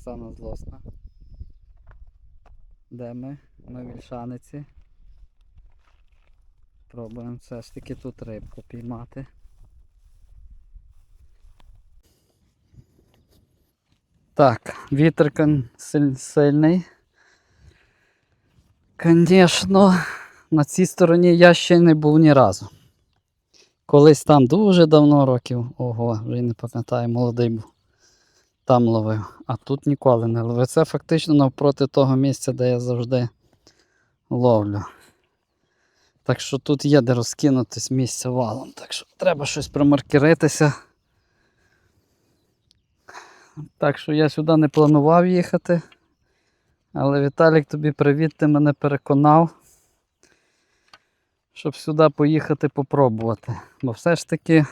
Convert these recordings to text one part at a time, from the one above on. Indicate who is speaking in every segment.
Speaker 1: Оксана Злосна. Де ми? На Вільшаниці. Пробуємо все ж таки тут рибку піймати. Так, вітер силь- сильний. Звісно, на цій стороні я ще не був ні разу. Колись там дуже давно років, ого, вже не пам'ятаю, молодий був. Там ловив, а тут ніколи не ловив. Це фактично навпроти того місця, де я завжди ловлю. Так що тут є де розкинутись місце валом. Так що треба щось промаркеритися. Так що я сюди не планував їхати. Але Віталік, тобі привіт, ти мене переконав, щоб сюди поїхати попробувати. Бо все ж таки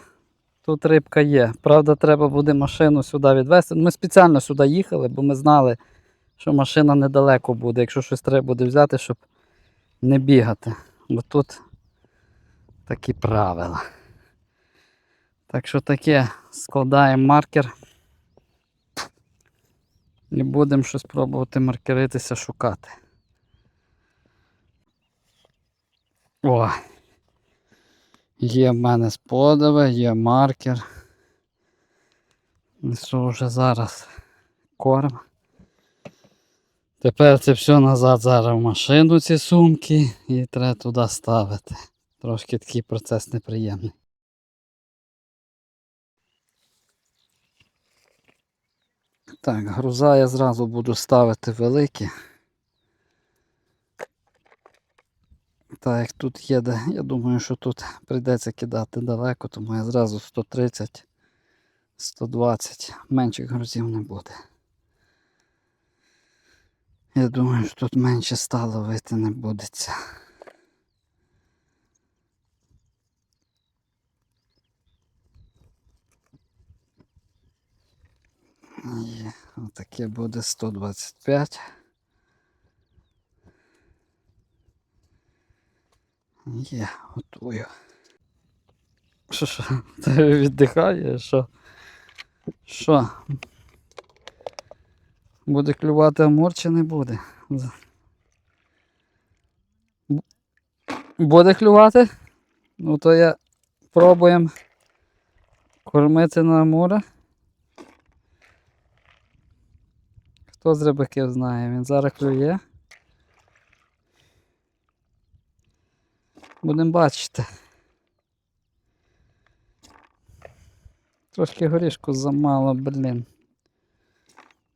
Speaker 1: тут рибка є. Правда, треба буде машину сюди відвезти. Ми спеціально сюди їхали, бо ми знали, що машина недалеко буде, якщо щось треба буде взяти, щоб не бігати. Бо тут такі правила. Так що таке, складаємо маркер. І будемо щось пробувати маркеритися, шукати. О! Є в мене сподови, є маркер. Несу вже зараз корм. Тепер це все назад зараз в машину, ці сумки, і треба туди ставити. Трошки такий процес неприємний. Так, груза я зразу буду ставити великі. Так, тут є, де, я думаю, що тут прийдеться кидати далеко, тому я зразу 130, 120, менших грузів не буде. Я думаю, що тут менше стало вийти не будеться. Є, отаке буде 125. Є, готую. Що що? Ти віддихає, що? Що? Буде клювати амур чи не буде? Буде клювати? Ну то я пробуємо кормити на амура. Хто з рибаків знає, він зараз клює. Будемо бачити. Трошки горішку замало, блін.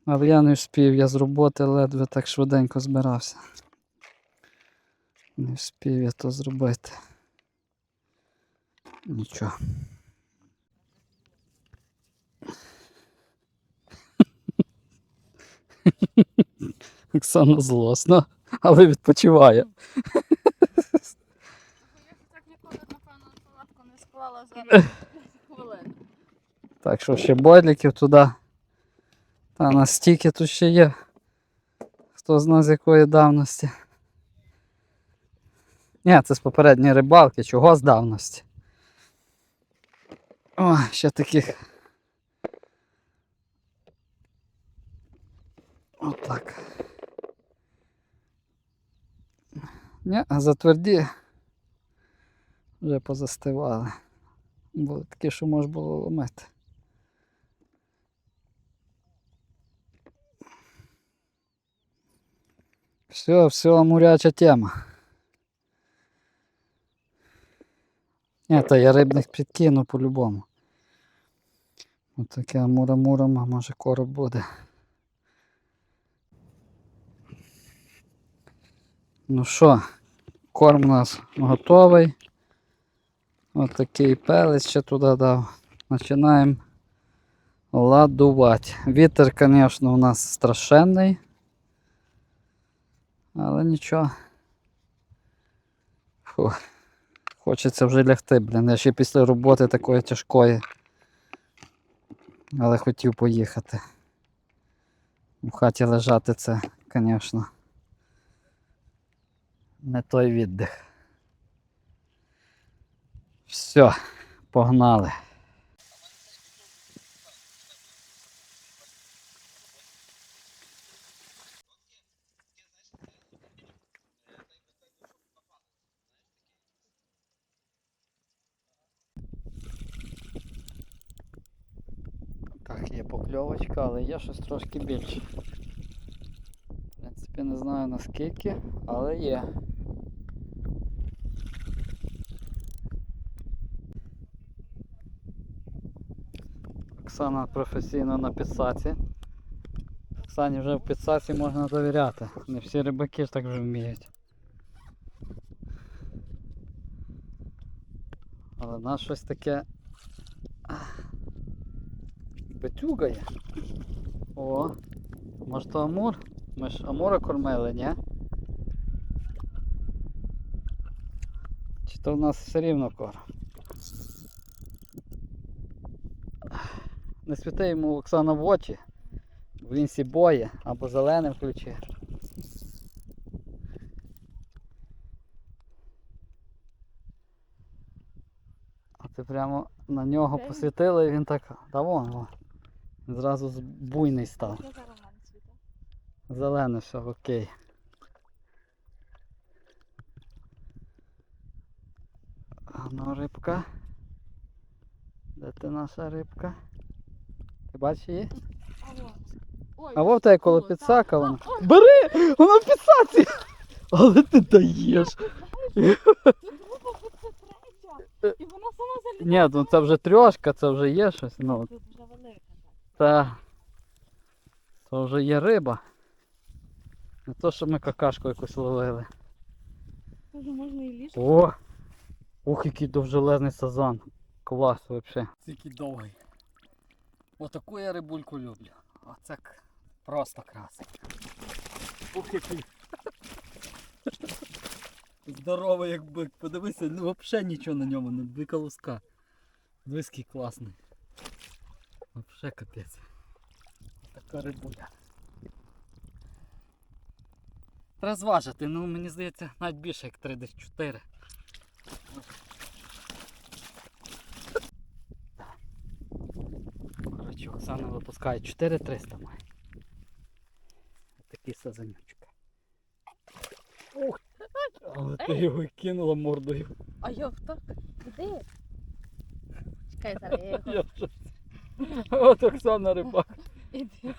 Speaker 1: Але я не вспів, я з роботи ледве так швиденько збирався. Не вспів я то зробити. Нічого. Оксана злосна, але відпочиває.
Speaker 2: Я так ніколи, напевно, палатку не склала за хвилину.
Speaker 1: Так що ще бойліків туди. Та настільки тут ще є. Хто зна з якої давності. Ні, це з попередньої рибалки, чого з давності. О, ще таких. Отак. Ні, затверді вже позастивали. Були такі, що можна було ломити. Все, все, муряча тема. Та я рибних підкину по-любому. Ось таке мура-муром, може короб буде. Ну що, корм у нас готовий. Ось такий пелець ще туди дав. Починаємо ладувати. Вітер, звісно, у нас страшенний. Але нічого. Фу. Хочеться вже лягти, блін. Я ще після роботи такої тяжкої. Але хотів поїхати. В хаті лежати це, звісно. Не той віддих. Все, погнали. Так, є покльовочка, але є щось трошки більше. В принципі, не знаю наскільки, але є. Оксана професійно на підсаці. Оксані вже в підсаці можна довіряти. Не всі рибаки так вже вміють. Але в нас щось таке битюгає. О, може то амур? Ми ж амура кормили, ні? Чи то в нас все рівно корм? Не світи йому Оксана в очі. бо Він сі боє або зелене включи. А ти прямо на нього посвітила і він так. Та вон, вон. Він зразу буйний став.
Speaker 2: В.
Speaker 1: Зелене все, окей. А ну рибка. Де ти наша рибка? Ти бачиш її?
Speaker 2: А
Speaker 1: А вовта коло підсака вона. Бери! Вона в підсаці! Але ти даєш.
Speaker 2: І вона сама залітає.
Speaker 1: Ні, ну це вже трьошка, це вже є щось. Ну,
Speaker 2: Тут вже велика так.
Speaker 1: та. Це вже є риба. Не то, що ми какашку якусь ловили.
Speaker 2: Тут можна і ліжко.
Speaker 1: О! Ух, який довжелезний сазан. Клас вообще. Який довгий. Отаку я рибульку люблю. Оце просто красик. Ух, який. Здоровий як бик. Подивися, ну взагалі нічого на ньому, не дві колоска. Близький класний. Вообще капець. Така рибуля. Треба зважити, ну мені здається, навіть більше як 3 десь 4. Коротше, Оксана випускає 4300 має. Такий сазанючка. Ух! Але ти його кинула мордою.
Speaker 2: А я так. Куди? Чекай, зараз я його.
Speaker 1: Я От Оксана рибак.
Speaker 2: Іди,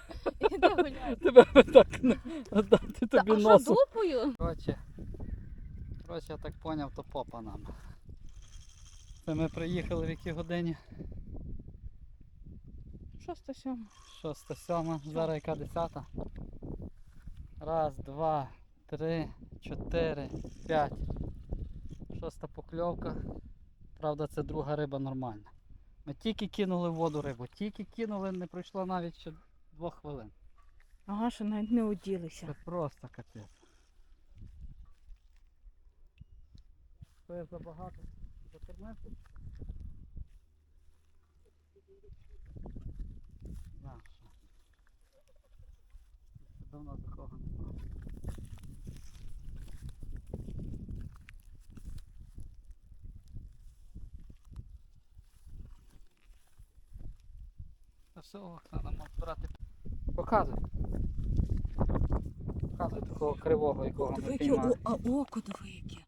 Speaker 2: іди гуляй.
Speaker 1: Тебе би так не дати
Speaker 2: Та,
Speaker 1: тобі
Speaker 2: а що дупою?
Speaker 1: Коротше, коротше, я так поняв, то попа нам. Це ми приїхали в якій годині?
Speaker 2: Шоста сьома.
Speaker 1: Шоста сьома. Зараз яка десята. Раз, два, три, чотири, п'ять. Шоста покльовка. Правда, це друга риба нормальна. Ми тільки кинули в воду рибу, тільки кинули, не пройшло навіть ще двох хвилин.
Speaker 2: Ага, що навіть не оділися.
Speaker 1: Це просто капець. Це забагато. 14. Давно такого не було. Та все, Оксана, брати. Показуй. Показуй такого кривого, якого ми
Speaker 2: Диви,
Speaker 1: піймали.
Speaker 2: о, а око диви яке.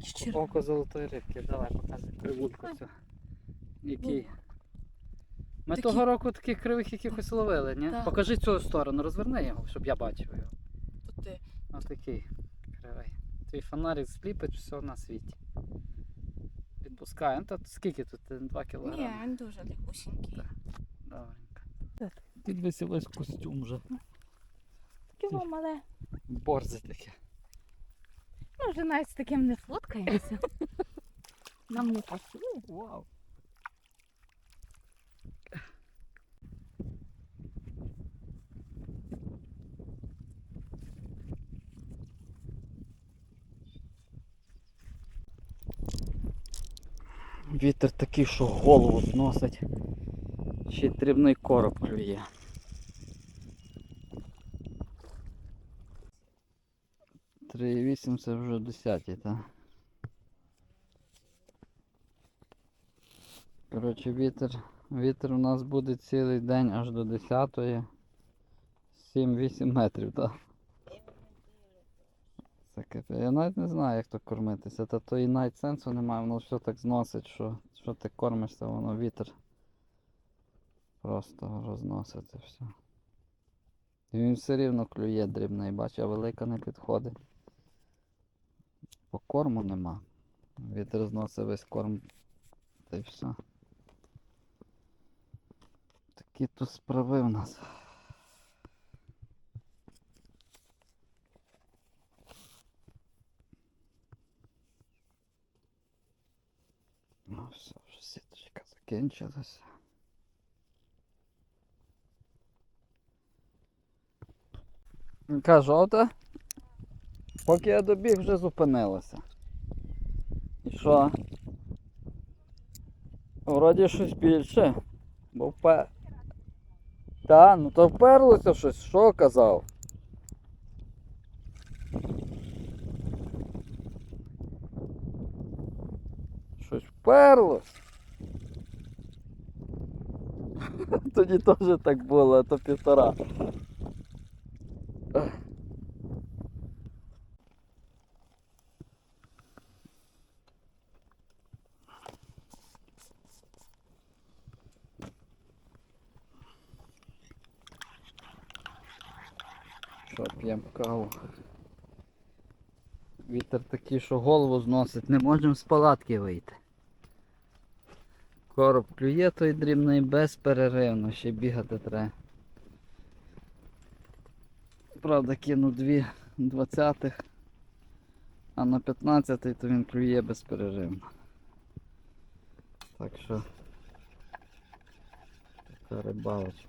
Speaker 2: Щиро.
Speaker 1: Око золотої рибки, давай показуй кривульку цю. Який. Ми
Speaker 2: Такі-
Speaker 1: того року таких кривих якихось ловили, ні?
Speaker 2: Так.
Speaker 1: Покажи цю сторону, розверни його, щоб я бачив його.
Speaker 2: Тут ти.
Speaker 1: Ось такий кривий. Твій фонарик зліпить все на світі. Відпускає. Ну, то скільки тут? 2
Speaker 2: Ні,
Speaker 1: кілограми?
Speaker 2: він дуже лікусінький.
Speaker 1: Так. Добренько.
Speaker 2: Так.
Speaker 1: Весь костюм вже.
Speaker 2: Таке воно мале.
Speaker 1: Борзи таке.
Speaker 2: Ми вже навіть з таким не фоткаємося. Нам не пасує.
Speaker 1: Вау. Вітер такий, що голову зносить. Ще дрібний короб клює. Три вісім це вже десяті, так? Коротше, вітер, вітер у нас буде цілий день аж до 10 7-8 метрів, так? Капець. Я навіть не знаю, як то кормитися. Та то і навіть сенсу немає, воно все так зносить, що, що ти кормишся, воно вітер. Просто розносити все. І він все рівно клює дрібний, бач, а велика не підходить. По корму нема. Вітер розносить весь корм. Та й все. Такі тут справи в нас. Ну все, вже сіточка закінчилася. Яка жовта? Поки я добіг, вже зупинилася. І що? Вроді щось більше. Бо впе... Та, ну то вперлося щось, що казав? Щось вперлось. Тоді теж так було, а то півтора. Що, п'ємо каву. Вітер такий, що голову зносить, не можемо з палатки вийти. Короб клює той дрібний безперервно, ще бігати треба. Правда, кину дві двадцятих, а на 15 то він клює безперервно. Так що така рибалочка.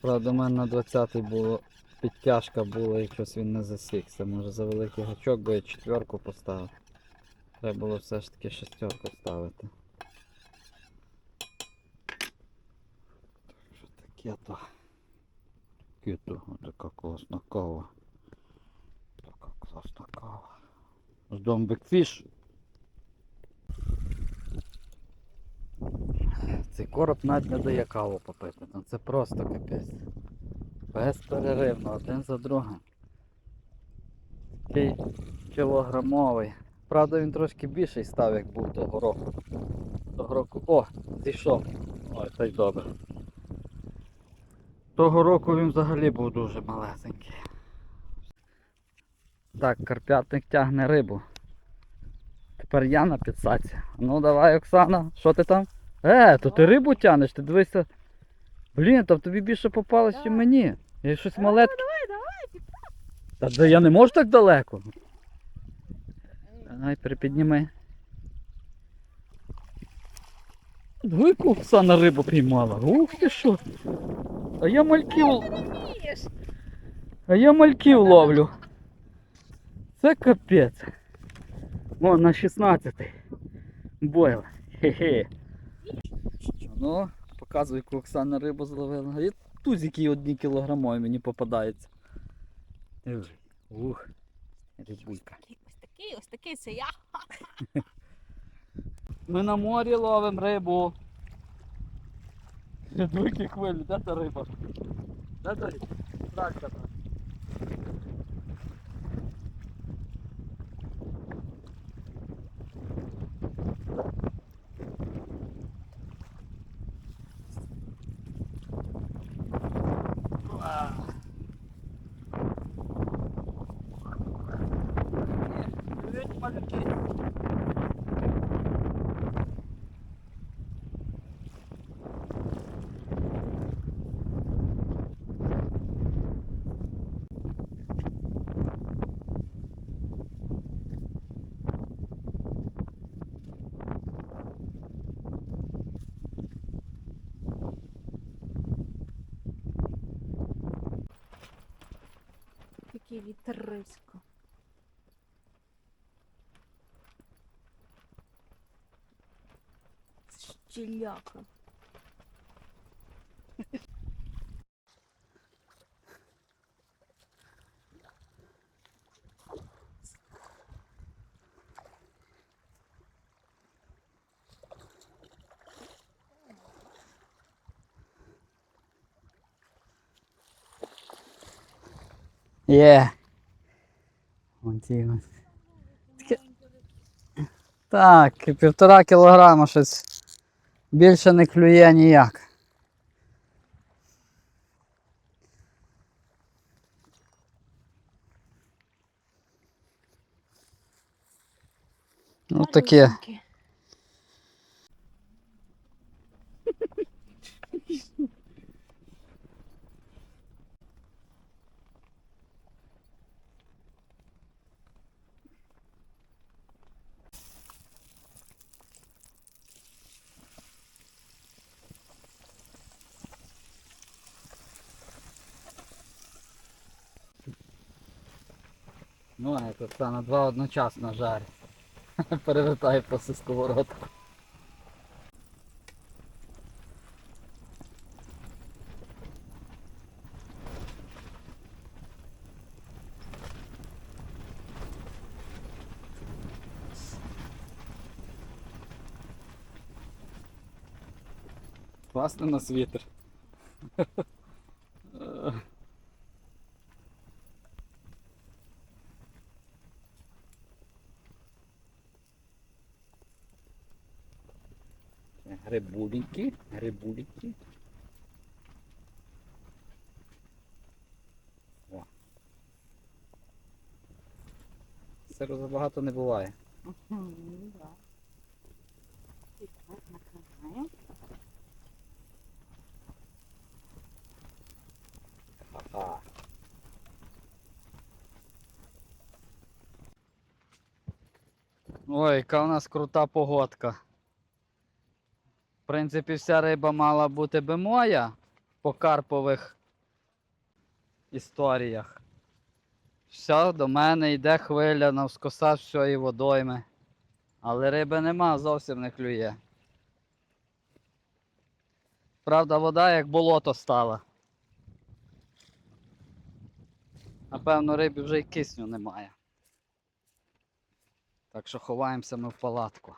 Speaker 1: Правда, у мене на 20-й було підтяжка була, якось він не засікся. Може за великий гачок, бо я четверку поставив. Треба було все ж таки шестерку ставити. Так що таке то. Кіту, така класна кава. Така класна кава. Ждем бекфіш. Цей короб навіть не дає каву попити. Ну це просто капець. Безперервно, один за другим. Такий кілограмовий. Правда він трошки більший став, як був того року. Того року. О, зійшов. Ой, та й добре. Того року він взагалі був дуже малесенький. Так, карп'ятник тягне рибу. Тепер я на підсаці. Ну давай, Оксана, що ти там? Е, то ти рибу тянеш, ти дивися. Блін, там тобі більше попалось, ніж мені. Я щось малет.
Speaker 2: Давай, давай.
Speaker 1: Та я не можу так далеко. Давай припідніми. Двойку Оксана рибу піймала. Ух ти що. А я мальків. А я мальків ловлю. Це капець. О, на 16-й. Бойл. Хе-хе. Ну, показуй, яку Оксана рибу зловила. І тузики одні кілограмові мені попадаються. Ух. Рибулька.
Speaker 2: Такий, ось такий це я.
Speaker 1: Ми на морі ловимо рибу. Двокі хвилі, де та риба? Де та риба?
Speaker 2: Такий вітерисько. Щіляка.
Speaker 1: Є. Вон ті. Таке- Так, півтора кілограма щось Більше не клює ніяк. Ну таке.
Speaker 2: Малюсенькі.
Speaker 1: А тут це на два одночасно жарить. Перевертає просто сковородку. Класно на світер. Грибуліки, грибуліки. О. Сиру забагато не буває. Ха-ха. Ой, яка у нас крута погодка. Принципі, вся риба мала бути би моя по карпових історіях. Все, до мене йде хвиля навскоса всієї водойми. Але риби нема, зовсім не клює. Правда, вода як болото стала. Напевно, риби вже й кисню немає. Так що ховаємося ми в палатку.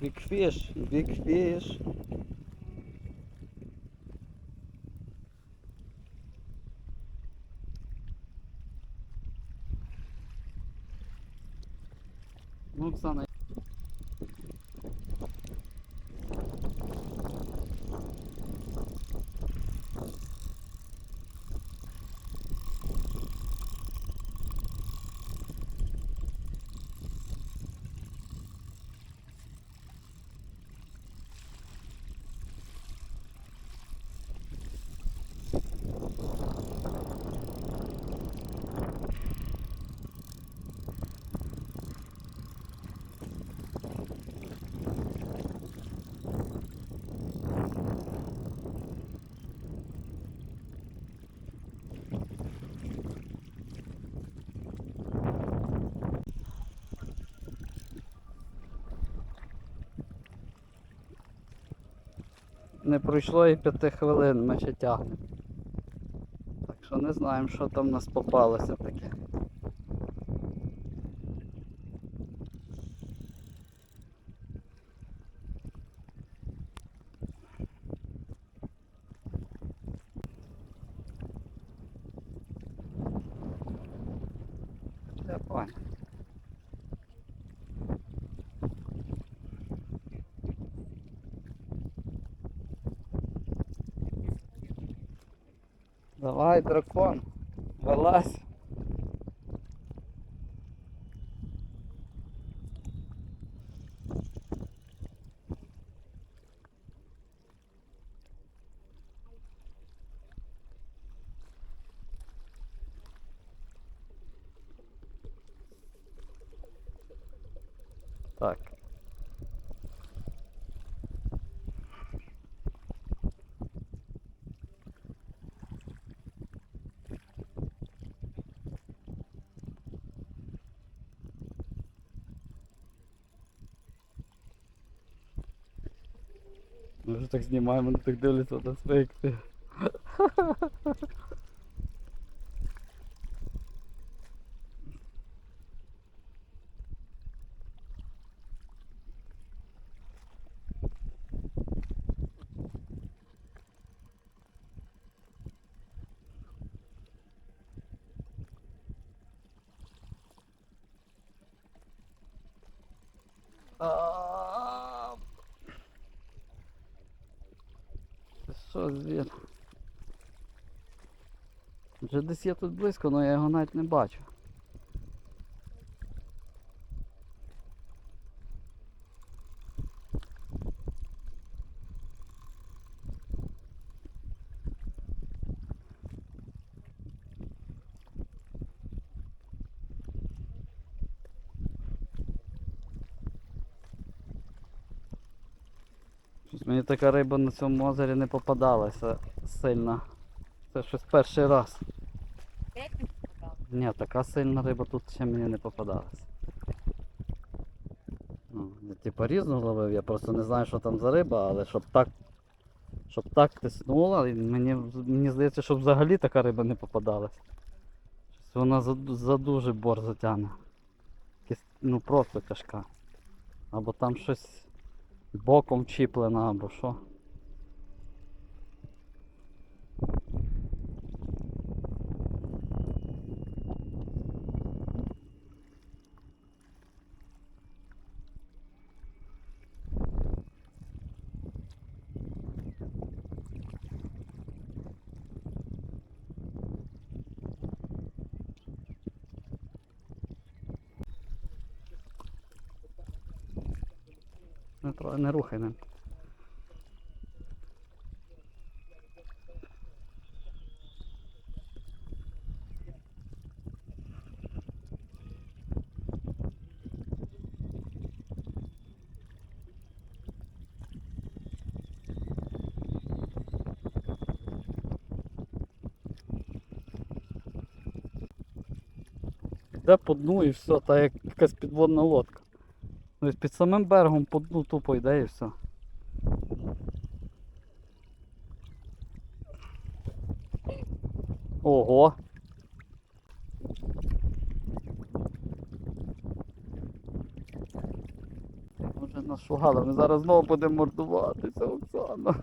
Speaker 1: vê é que fez, e é que fez. Não que? Не пройшло і п'яти хвилин, ми ще тягнемо. Так що не знаємо, що там нас попалося таке. Я понял. Давай, дракон, вилазь. Так. Ми вже так знімаємо, вони так дивляться на свої. А, Це Що звір? Вже десь є тут близько, але я його навіть не бачу. Така риба на цьому озері не попадалася сильно. Це щось перший раз. Ні, така сильна риба тут ще мені не попадалась. Ну, типу різно ловив, я просто не знаю, що там за риба, але щоб так. Щоб так тиснула, мені, мені здається, що взагалі така риба не попадалась. Щось вона за, за дуже бор затягне. Ну просто тяжка. Або там щось боком чіплена або що. Не, тро- не рухай ним. Йде по дну і все, та як якась підводна лодка. Ну, і під самим берегом по дну тупо йде і все. Ого. Може нас шугали, ми зараз знову будемо мордуватися, Оксана.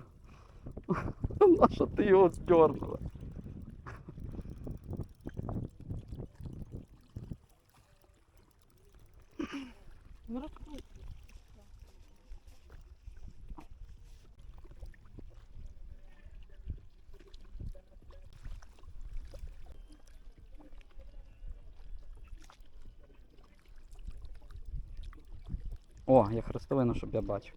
Speaker 1: Нащо ти його здернула?
Speaker 2: Ну розкрути.
Speaker 1: О, щоб я бачив.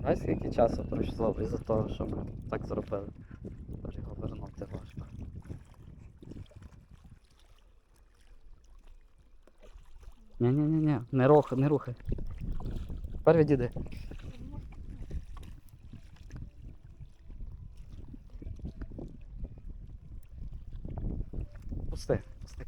Speaker 1: Знаєш, скільки часу пройшло із-за того, що ми так зробили. Тепер його вернути важко. Ні-ні-ні, не рухай, не рухай. Тепер відійди. Пусти, пусти,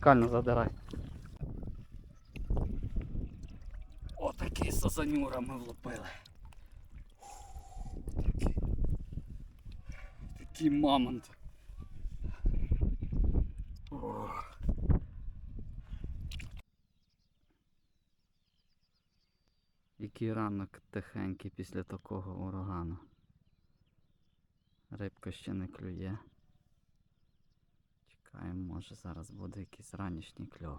Speaker 1: Вертикально задирай. Отакий сазанюра ми влупили. Такий. Такий мамонт. Ох. Який ранок тихенький після такого урагану. Рибка ще не клює. Чекаємо, може зараз буде якийсь ранішній кльов.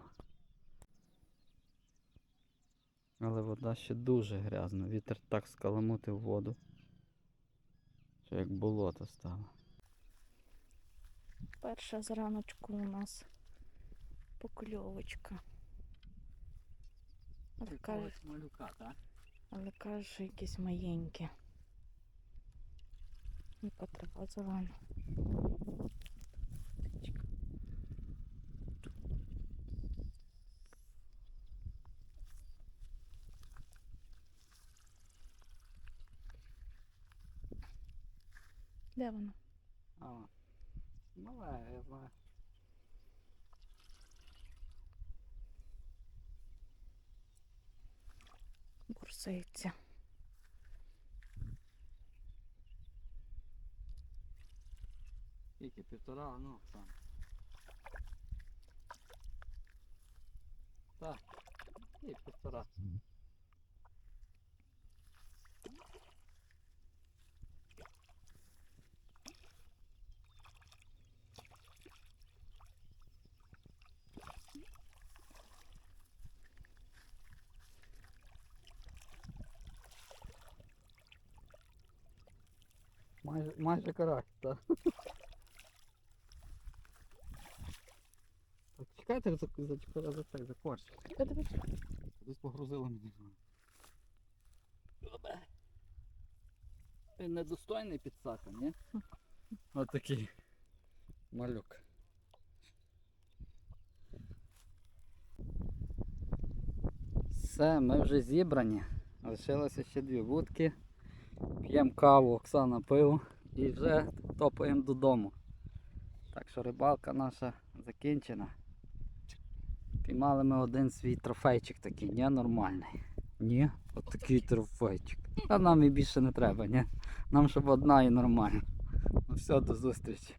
Speaker 1: Але вода ще дуже грязна. Вітер так скаламутив воду. Що як болото стало.
Speaker 2: Перша зраночку у нас покльовочка. Але каже,
Speaker 1: малюка, так?
Speaker 2: але каже, якісь маленькі. Яка трава зелена. Де воно?
Speaker 1: А, мале, я знаю.
Speaker 2: Бурсається.
Speaker 1: Тільки півтора, ну там. Так, і півтора. Майже, майже карась, так. Так, чекайте за, за, за, за цей, за корч. Десь погрузило мене. Він недостойний підсака, ні? Отакий малюк. Все, ми вже зібрані. Лишилося ще дві вудки. П'ємо каву, Оксана пиво і вже топаємо додому. Так що рибалка наша закінчена. Піймали ми один свій трофейчик такий, ні, нормальний. Ні, от такий трофейчик. А нам і більше не треба, ні. Нам щоб одна і нормально. Ну все, до зустрічі.